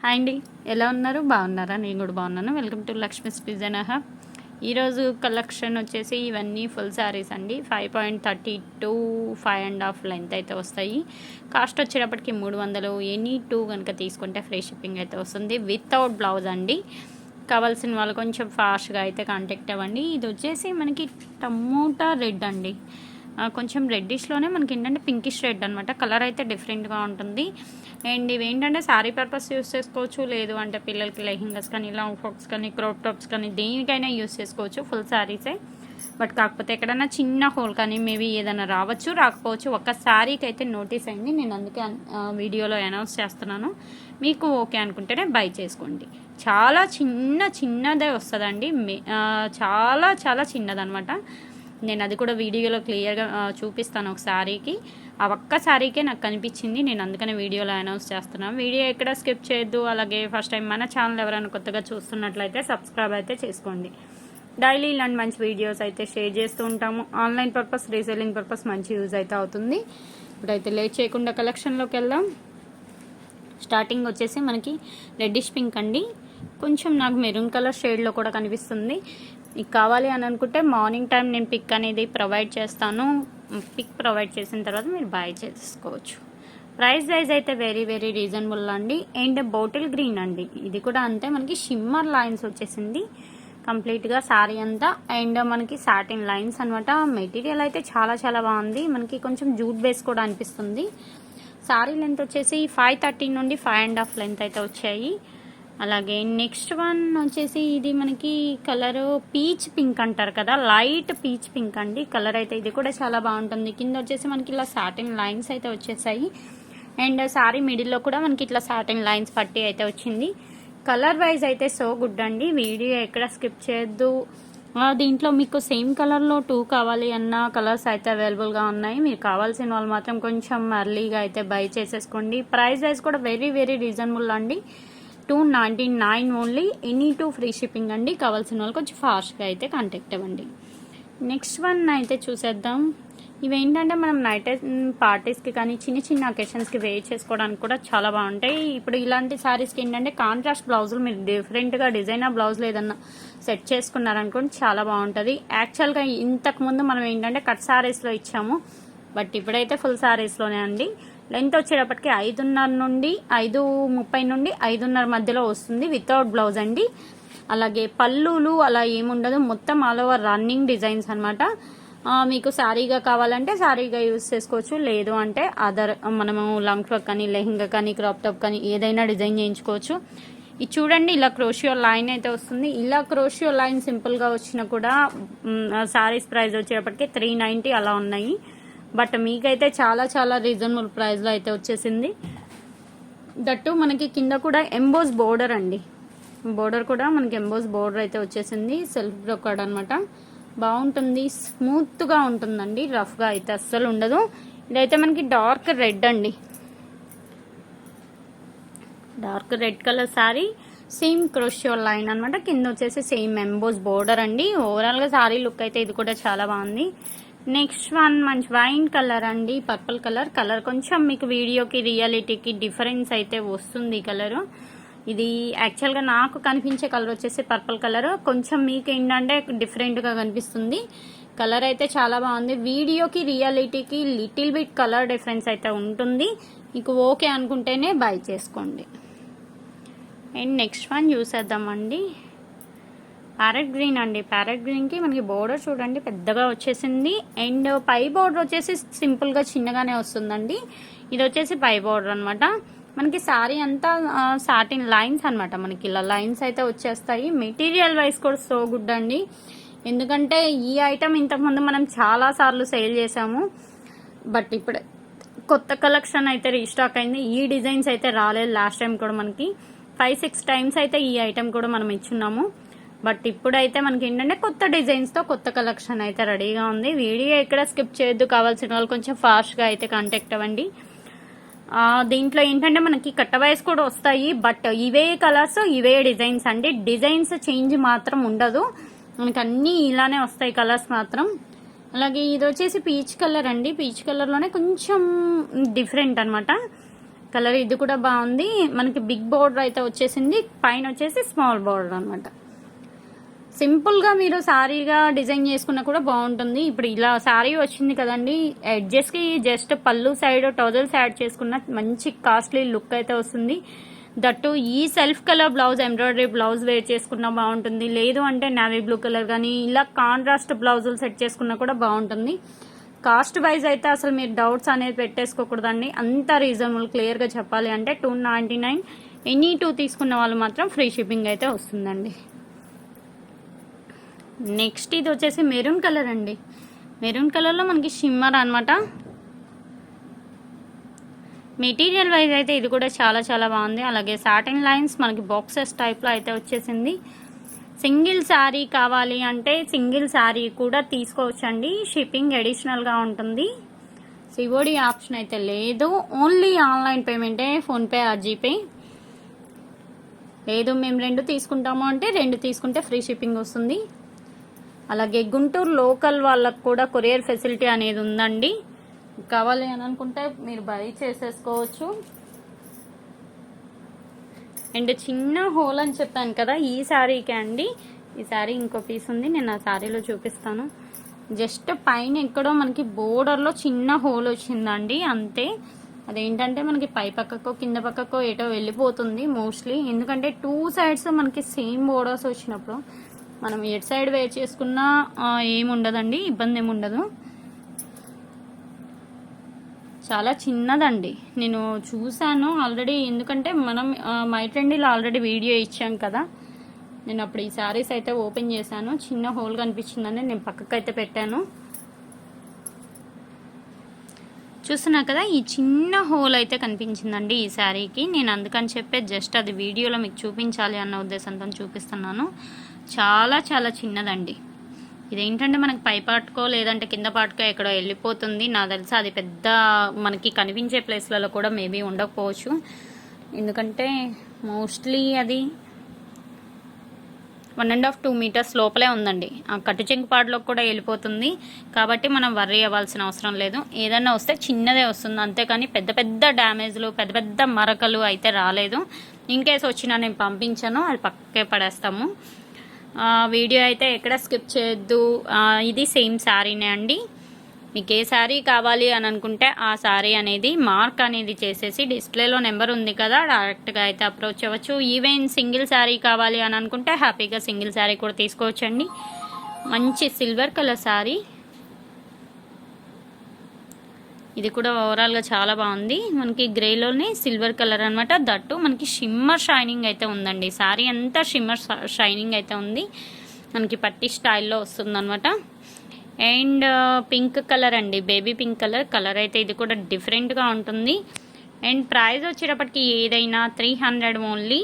Hi అండి. ఎలా ఉన్నారు? బాగున్నారా? నేను కూడా బాగున్నాను. Welcome to Lakshmi's design hub ఈరోజు కలెక్షన్ వచ్చేసి ఇవన్నీ ఫుల్ శారీస్ అండి. Five point thirty two five and half length అయితే వస్తాయి. కాస్ట్ వచ్చేటప్పటికి మూడు వందలు. ఎనీ టూ కనుక తీసుకుంటే ఫ్రీ షిప్పింగ్ అయితే వస్తుంది. వితౌట్ బ్లౌజ్ అండి. కావాల్సిన వాళ్ళు కొంచెం ఫాస్ట్గా అయితే కాంటాక్ట్ అవ్వండి. ఇది వచ్చేసి మనకి టమోటా రెడ్ అండి. కొంచెం రెడ్డిష్లోనే మనకి ఏంటంటే పింకిష్ రెడ్ అనమాట కలర్ అయితే డిఫరెంట్గా ఉంటుంది. అండ్ ఇవి ఏంటంటే శారీ పర్పస్ యూస్ చేసుకోవచ్చు లేదు అంటే పిల్లలకి లెహింగాస్ కానీ లాంగ్ ఫ్రాక్స్ కానీ క్రాప్ టాప్స్ కానీ దేనికైనా యూస్ చేసుకోవచ్చు ఫుల్ శారీసే. బట్ కాకపోతే ఎక్కడైనా చిన్న హోల్ కానీ మేబీ ఏదైనా రావచ్చు రాకపోవచ్చు. ఒక్క శారీకి అయితే నోటీస్ అయింది నేను అందుకే వీడియోలో అనౌన్స్ చేస్తున్నాను. మీకు ఓకే అనుకుంటేనే బై చేసుకోండి. చాలా చిన్న చిన్నదే వస్తుందండి. మే- చాలా చాలా చిన్నదనమాట నేను అది కూడా వీడియోలో క్లియర్గా చూపిస్తాను ఒక శారీకి ఆ ఒక్క శారీకే నాకు కనిపించింది. నేను అందుకనే వీడియోలో అనౌన్స్ చేస్తున్నాను వీడియో ఎక్కడ స్కిప్ చేయొద్దు. అలాగే ఫస్ట్ టైం మన ఛానల్ ఎవరైనా కొత్తగా చూస్తున్నట్లయితే సబ్స్క్రైబ్ అయితే చేసుకోండి. డైలీ ఇలాంటి మంచి వీడియోస్ అయితే షేర్ చేస్తూ ఉంటాము. ఆన్లైన్ పర్పస్ రీసెల్లింగ్ పర్పస్ మంచి యూజ్ అయితే అవుతుంది. ఇప్పుడైతే లేట్ చేయకుండా కలెక్షన్లోకి వెళ్దాం. స్టార్టింగ్ వచ్చేసి మనకి రెడ్డిష్ పింక్ అండి. కొంచెం నాకు మెరూన్ కలర్ షేడ్లో కూడా కనిపిస్తుంది. మీకు కావాలి అని అనుకుంటే మార్నింగ్ టైం నేను పిక్ అనేది ప్రొవైడ్ చేస్తాను. పిక్ ప్రొవైడ్ చేసిన తర్వాత మీరు బై చేసుకోవచ్చు. ప్రైస్ వైజ్ అయితే వెరీ వెరీ రీజనబుల్ అండి. అండ్ బాటిల్ గ్రీన్ అండి. ఇది కూడా అంతే. మనకి షిమ్మర్ లైన్స్ వచ్చేసింది. కంప్లీట్గా శారీ అంతా. అండ్ మనకి సాటిన్ లైన్స్ అనమాట మెటీరియల్ అయితే చాలా చాలా బాగుంది. మనకి కొంచెం జూట్ బేస్ కూడా అనిపిస్తుంది. శారీ లెంత్ వచ్చేసి ఫైవ్ థర్టీ నుండి ఫైవ్ అండ్ హాఫ్ లెంత్ అయితే వచ్చాయి. అలాగే నెక్స్ట్ వన్ వచ్చేసి ఇది మనకి కలర్ పీచ్ పింక్ అంటారు కదా లైట్ పీచ్ పింక్ అండి. కలర్ అయితే ఇది కూడా చాలా బాగుంటుంది. కింద వచ్చేసి మనకి ఇలా సాటిన్ లైన్స్ అయితే వచ్చేసాయి. అండ్ సారీ మిడిల్లో కూడా మనకి ఇట్లా సాటిన్ లైన్స్ పట్టి అయితే వచ్చింది. కలర్ వైజ్ అయితే సో గుడ్ అండి. వీడియో ఎక్కడ స్కిప్ చేయొద్దు. దీంట్లో మీకు సేమ్ కలర్లో టూ కావాలి అన్న కలర్స్ అయితే అవైలబుల్గా ఉన్నాయి. మీరు కావాల్సిన వాళ్ళు మాత్రం కొంచెం అర్లీగా అయితే బై చేసేసుకోండి. ప్రైస్ వైజ్ కూడా వెరీ వెరీ రీజనబుల్ అండి. Two ninety nine only. Any two free shipping అండి. కావాల్సిన వాళ్ళు కొంచెం ఫాస్ట్గా అయితే కాంటాక్ట్ అవ్వండి. నెక్స్ట్ వన్ అయితే చూసేద్దాం. ఇవేంటంటే మనం నైట్ పార్టీస్కి కానీ చిన్న చిన్న అకేషన్స్కి వేర్ చేసుకోవడానికి కూడా చాలా బాగుంటాయి. ఇప్పుడు ఇలాంటి శారీస్కి ఏంటంటే కాంట్రాస్ట్ బ్లౌజులు మీరు డిఫరెంట్గా డిజైనర్ బ్లౌజులు ఏదన్నా సెట్ చేసుకున్నారనుకోండి చాలా బాగుంటుంది. యాక్చువల్గా ఇంతకుముందు మనం ఏంటంటే కట్ శారీస్లో ఇచ్చాము. బట్ ఇప్పుడైతే ఫుల్ శారీస్లోనే అండి. లెంత్ వచ్చేటప్పటికి ఐదున్నర నుండి ఐదు ముప్పై నుండి ఐదున్నర మధ్యలో వస్తుంది వితౌట్ బ్లౌజ్ అండి. అలాగే పళ్ళులు అలా ఏముండదు. మొత్తం ఆల్ ఓవర్ రన్నింగ్ డిజైన్స్ అనమాట మీకు శారీగా కావాలంటే శారీగా యూజ్ చేసుకోవచ్చు. లేదు అంటే అదర్ మనము లాంగ్ ఫ్రాక్ కానీ లెహంగా కానీ క్రాప్ టాప్ కానీ ఏదైనా డిజైన్ చేయించుకోవచ్చు. ఇది చూడండి ఇలా క్రోషియో లైన్ అయితే వస్తుంది. ఇలా క్రోషియో లైన్ సింపుల్గా వచ్చినా కూడా శారీస్ ప్రైస్ వచ్చేటప్పటికి త్రీ నైంటీ అలా ఉన్నాయి. బట్ మీకైతే చాలా చాలా రీజనబుల్ ప్రైస్లో అయితే వచ్చేసింది. దట్టు మనకి కింద కూడా ఎంబోస్ బోర్డర్ అండి. బోర్డర్ కూడా మనకి ఎంబోస్ బోర్డర్ అయితే వచ్చేసింది. సెల్ఫ్ బ్రోకర్డ్ అనమాట బాగుంటుంది. స్మూత్గా ఉంటుందండి. రఫ్గా అయితే అస్సలు ఉండదు. ఇదైతే మనకి డార్క్ రెడ్ అండి. Dark red colour sari same crochet line అనమాట కింద వచ్చేసి సేమ్ ఎంబోస్ బోర్డర్ అండి. ఓవరాల్గా శారీ లుక్ అయితే ఇది కూడా చాలా బాగుంది. నెక్స్ట్ వన్ మంచి వైన్ కలర్ అండి పర్పుల్ కలర్. కలర్ కొంచెం మీకు వీడియోకి రియాలిటీకి డిఫరెన్స్ అయితే వస్తుంది కలరు. ఇది యాక్చువల్గా నాకు కనిపించే కలర్ వచ్చేసి పర్పుల్ కలర్. కొంచెం మీకు ఏంటంటే డిఫరెంట్గా కనిపిస్తుంది. కలర్ అయితే చాలా బాగుంది. వీడియోకి రియాలిటీకి లిటిల్ బిట్ కలర్ డిఫరెన్స్ అయితే ఉంటుంది. మీకు ఓకే అనుకుంటేనే బై చేసుకోండి. అండ్ నెక్స్ట్ వన్ చూసేద్దామండి. ప్యారెట్ గ్రీన్ అండి. ప్యారెట్ గ్రీన్కి మనకి బోర్డర్ చూడండి పెద్దగా వచ్చేసింది. అండ్ పై బోర్డర్ వచ్చేసి సింపుల్గా చిన్నగానే వస్తుందండి. ఇది వచ్చేసి పై బోర్డర్ అనమాట మనకి శారీ అంతా సాటిన్ లైన్స్ అనమాట మనకి ఇలా లైన్స్ అయితే వచ్చేస్తాయి. మెటీరియల్ వైజ్ కూడా సో గుడ్ అండి. ఎందుకంటే ఈ ఐటమ్ ఇంతకుముందు మనం చాలా సార్లు సేల్ చేసాము బట్ ఇప్పుడు కొత్త కలెక్షన్ అయితే రీస్టాక్ అయింది. ఈ డిజైన్స్ అయితే రాలేదు లాస్ట్ టైం కూడా మనకి. ఫైవ్ సిక్స్ టైమ్స్ అయితే ఈ ఐటమ్ కూడా మనం ఇచ్చున్నాము. బట్ ఇప్పుడైతే మనకి ఏంటంటే కొత్త డిజైన్స్తో కొత్త కలెక్షన్ అయితే రెడీగా ఉంది. వీడియో ఎక్కడ స్కిప్ చేయొద్దు. కావాల్సిన వాళ్ళు కొంచెం ఫాస్ట్గా అయితే కాంటాక్ట్ అవ్వండి. దీంట్లో ఏంటంటే మనకి కట్ట వైస్ కూడా వస్తాయి. బట్ ఇవే కలర్స్ ఇవే డిజైన్స్ అండి. డిజైన్స్ చేంజ్ మాత్రం ఉండదు. మనకి అన్నీ ఇలానే వస్తాయి కలర్స్ మాత్రం. అలాగే ఇది వచ్చేసి పీచ్ కలర్ అండి. పీచ్ కలర్లోనే కొంచెం డిఫరెంట్ అనమాట కలర్ ఇది కూడా బాగుంది. మనకి బిగ్ బోర్డర్ అయితే వచ్చేసింది. పైన వచ్చేసి స్మాల్ బోర్డర్ అనమాట సింపుల్గా మీరు శారీగా డిజైన్ చేసుకున్నా కూడా బాగుంటుంది. ఇప్పుడు ఇలా శారీ వచ్చింది కదండి ఎడ్జెస్కి జస్ట్ పళ్ళు సైడ్ టౌజల్స్ యాడ్ చేసుకున్న మంచి కాస్ట్లీ లుక్ అయితే వస్తుంది. దట్టు ఈ self colour blouse embroidery blouse wear చేసుకున్నా బాగుంటుంది. లేదు అంటే నావీ బ్లూ కలర్ కానీ ఇలా కాంట్రాస్ట్ బ్లౌజులు సెట్ చేసుకున్నా కూడా బాగుంటుంది. కాస్ట్ వైజ్ అయితే అసలు మీరు డౌట్స్ అనేది పెట్టేసుకోకూడదండి. అంత రీజనబుల్ క్లియర్గా చెప్పాలి అంటే two ninety nine any two తీసుకున్న వాళ్ళు మాత్రం ఫ్రీ షిప్పింగ్ అయితే వస్తుందండి. నెక్స్ట్ ఇది వచ్చేసి మెరూన్ కలర్ అండి. మెరూన్ కలర్లో మనకి షిమ్మర్ అనమాట మెటీరియల్ వైజ్ అయితే ఇది కూడా చాలా చాలా బాగుంది. అలాగే సాటిన్ లైన్స్ మనకి బాక్సెస్ టైప్లో అయితే వచ్చేసింది. సింగిల్ శారీ కావాలి అంటే సింగిల్ శారీ కూడా తీసుకోవచ్చండి. షిప్పింగ్ అడిషనల్గా ఉంటుంది. సివోడి ఆప్షన్ అయితే లేదు. ఓన్లీ ఆన్లైన్ పేమెంటే ఫోన్పే ఆ జీపే. లేదు మేము రెండు తీసుకుంటాము అంటే రెండు తీసుకుంటే ఫ్రీ షిప్పింగ్ వస్తుంది. అలాగే గుంటూరు లోకల్ వాళ్ళకు కూడా కొరియర్ ఫెసిలిటీ అనేది ఉందండి. కావాలి అని అనుకుంటే మీరు బై చేసేసుకోవచ్చు. అండ్ చిన్న హోల్ అని చెప్పాను కదా ఈ శారీకి అండి. ఈ శారీ ఇంకో పీస్ ఉంది నేను ఆ శారీలో చూపిస్తాను. జస్ట్ పైన ఎక్కడో మనకి బోర్డర్లో చిన్న హోల్ వచ్చిందండి అంతే. అదేంటంటే మనకి పై పక్కకో కింద పక్కకో ఏటో వెళ్ళిపోతుంది మోస్ట్లీ ఎందుకంటే టూ సైడ్స్ మనకి సేమ్ బోర్డర్స్ వచ్చినప్పుడు మనం ఎటు సైడ్ వేర్ చేసుకున్నా ఏముండదండి ఇబ్బంది ఏమి ఉండదు చాలా చిన్నదండి. నేను చూశాను ఆల్రెడీ ఎందుకంటే మనం మై ట్రెండీలో ఆల్రెడీ వీడియో ఇచ్చాం కదా. నేను అప్పుడు ఈ శారీస్ అయితే ఓపెన్ చేశాను. చిన్న హోల్ కనిపించిందని నేను పక్కకు అయితే పెట్టాను. చూస్తున్నా కదా ఈ చిన్న హోల్ అయితే కనిపించిందండి ఈ శారీకి. నేను అందుకని చెప్పే జస్ట్ అది వీడియోలో మీకు చూపించాలి అన్న ఉద్దేశంతో చూపిస్తున్నాను. చాలా చాలా చిన్నదండి. ఇదేంటంటే మనకి పై పాటుకో లేదంటే కింద పాటుకో ఎక్కడో వెళ్ళిపోతుంది. నాకు తెలిసి అది పెద్ద మనకి కనిపించే ప్లేస్లలో కూడా మేబీ ఉండకపోవచ్చు. ఎందుకంటే మోస్ట్లీ అది one and half two metres లోపలే ఉందండి. ఆ కట్టు చెంకుపాడులోకి కూడా వెళ్ళిపోతుంది. కాబట్టి మనం వర్రీ అవ్వాల్సిన అవసరం లేదు. ఏదన్నా వస్తే చిన్నదే వస్తుంది. అంతేకాని పెద్ద పెద్ద డ్యామేజ్లు పెద్ద పెద్ద మరకలు అయితే రాలేదు. ఇన్ కేస్ వచ్చినా నేను పంపించాను. అది పక్కే పడేస్తాము. వీడియో అయితే ఎక్కడ స్కిప్ చేయొద్దు. ఇది సేమ్ శారీనే అండి. మీకు ఏ శారీ కావాలి అని అనుకుంటే ఆ శారీ అనేది మార్క్ అనేది చేసేసి డిస్ప్లేలో నెంబర్ ఉంది కదా డైరెక్ట్గా అయితే అప్రోచ్ అవ్వచ్చు. ఈవెన్ సింగిల్ శారీ కావాలి అని అనుకుంటే హ్యాపీగా సింగిల్ శారీ కూడా తీసుకోవచ్చండి. మంచి సిల్వర్ కలర్ శారీ ఇది కూడా ఓవరాల్గా చాలా బాగుంది. మనకి గ్రేలోనే సిల్వర్ కలర్ అనమాట దట్టు మనకి షిమ్మర్ షైనింగ్ అయితే ఉందండి. శారీ అంతా షిమ్మర్ షైనింగ్ అయితే ఉంది. మనకి పట్టి స్టైల్లో వస్తుందన్నమాట. అండ్ పింక్ కలర్ అండి. బేబీ పింక్ కలర్ కలర్ అయితే ఇది కూడా డిఫరెంట్గా ఉంటుంది. అండ్ ప్రైస్ వచ్చేటప్పటికి ఏదైనా three hundred only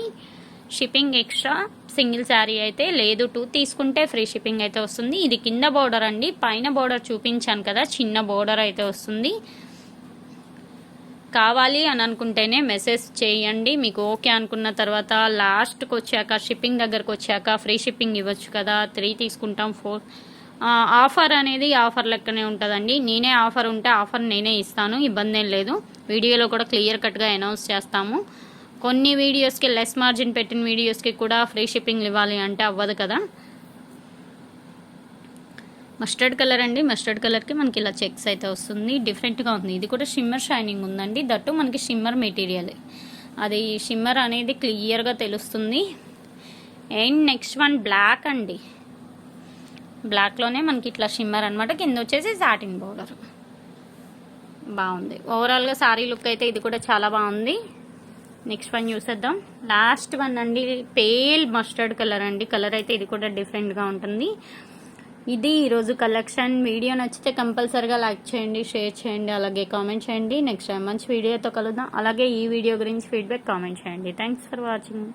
shipping extra single sari అయితే లేదు. టూ తీసుకుంటే ఫ్రీ షిప్పింగ్ అయితే వస్తుంది. ఇది కింద బోర్డర్ అండి. పైన బోర్డర్ చూపించాను కదా చిన్న బోర్డర్ అయితే వస్తుంది. కావాలి అని అనుకుంటేనే మెసేజ్ చేయండి. మీకు ఓకే అనుకున్న తర్వాత లాస్ట్కి వచ్చాక షిప్పింగ్ దగ్గరకు వచ్చాక ఫ్రీ షిప్పింగ్ ఇవ్వచ్చు కదా. త్రీ తీసుకుంటాం ఫోర్. ఆఫర్ అనేది ఆఫర్ లెక్కనే ఉంటుందండి. నేనే ఆఫర్ ఉంటే ఆఫర్ నేనే ఇస్తాను. ఇబ్బంది ఏం లేదు. వీడియోలో కూడా క్లియర్ కట్గా అనౌన్స్ చేస్తాము. కొన్ని వీడియోస్కి లెస్ మార్జిన్ పెట్టిన వీడియోస్కి కూడా ఫ్రీ షిప్పింగ్ ఇవ్వాలి అంటే అవ్వదు కదా. మస్టర్డ్ కలర్ అండి. మస్టర్డ్ కలర్కి మనకి ఇలా చెక్స్ అయితే వస్తుంది. డిఫరెంట్గా ఉంది. ఇది కూడా షిమ్మర్ షైనింగ్ ఉందండి. దట్టు మనకి షిమ్మర్ మెటీరియల్ అది షిమ్మర్ అనేది క్లియర్గా తెలుస్తుంది. అండ్ నెక్స్ట్ వన్ బ్లాక్ అండి. బ్లాక్లోనే మనకి ఇట్లా షిమ్మర్ అనమాట కింద వచ్చేసి సాటిన్ బోర్డర్ బాగుంది. ఓవరాల్గా శారీ లుక్ అయితే ఇది కూడా చాలా బాగుంది. నెక్స్ట్ వన్ చూసేద్దాం. లాస్ట్ వన్ అండి పేల్ మస్టర్డ్ కలర్ అండి. కలర్ అయితే ఇది కూడా డిఫరెంట్గా ఉంటుంది. ఇది ఈరోజు కలెక్షన్ వీడియో నచ్చితే కంపల్సరిగా లైక్ చేయండి షేర్ చేయండి అలాగే కామెంట్ చేయండి. నెక్స్ట్ టైం మంచి వీడియోతో కలుద్దాం. అలాగే ఈ వీడియో గురించి ఫీడ్బ్యాక్ కామెంట్ చేయండి. Thanks for watching